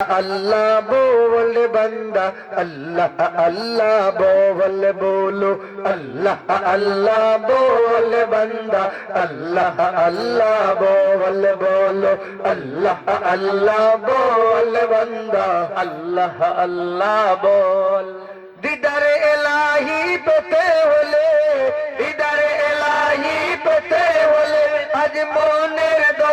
আল্লাহ বল বন্দা, আল্লাহ আল্লাহ বল বলো। আল্লাহ আল্লাহ বল বন্দা, আল্লাহ আল্লাহ বল বলো। আল্লাহ আল্লাহ বল বন্দা, আল্লাহ আল্লাহ বল। দিদারে এলাহি পেতে হলে, দিদারে এলাহি পেতে হলে, আজ মনে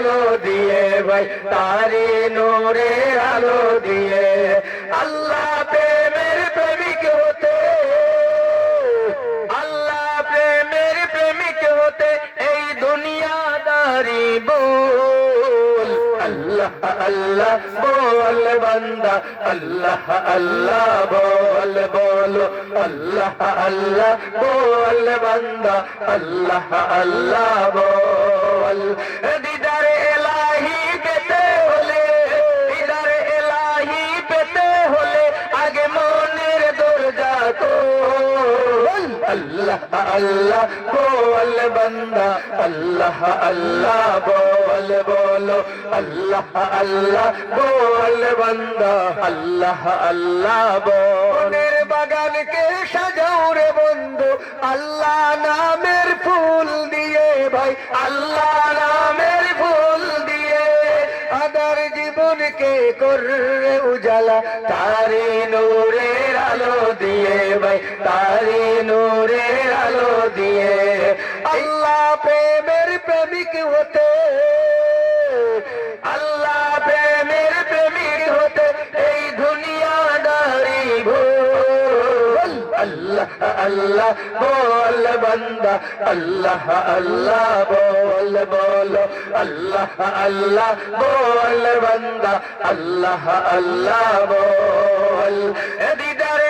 আলো দিয়ে ভাই তারি নোরের আলো দিয়ে। আল্লাহ প্রেমের প্রেমিক হতে, আল্লাহ প্রেমের প্রেমিক হতে এই দুনিয়াদারি বল। আল্লাহ আল্লাহ বল বান্দা, আল্লাহ আল্লাহ বল বলো। আল্লাহ আল্লাহ বল বান্দা, আল্লাহ আল্লাহ বল। দিদার আল্লাহ আল্লাহ বল বান্দা, আল্লাহ আল্লাহ বল বলো। আল্লাহ আল্লাহ বল বান্দা, আল্লাহ আল্লাহ বনের বাগানকে সাজাও রে বন্ধু, আল্লাহ নামের ফুল দিয়ে ভাই, আল্লাহ নামের ফুল দিয়ে। আদার জীবনকে কররে উজালা তারি ভাই তারি নূরের আলো দিয়ে আল্লাহ প্রেমের প্রেমিক হতে, আল্লাহ প্রেমের প্রেমিক হতে এই দুনিয়াদারি ভুল। আল্লাহ আল্লাহ বল বান্দা, আল্লাহ আল্লাহ বল বলো। আল্লাহ আল্লাহ বল বান্দা, আল্লাহ আল্লাহ বল। দিদার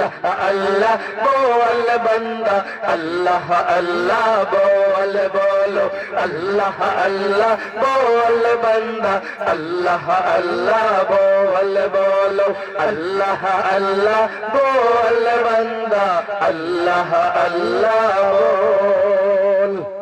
আল্লাহ আল্লাহ বল বান্দা আল্লাহ আল্লাহ বল বলো আল্লাহ আল্লাহ বল বান্দা আল্লাহ আল্লাহ বল বলো আল্লাহ আল্লাহ বল বান্দা আল্লাহ আল্লাহ বল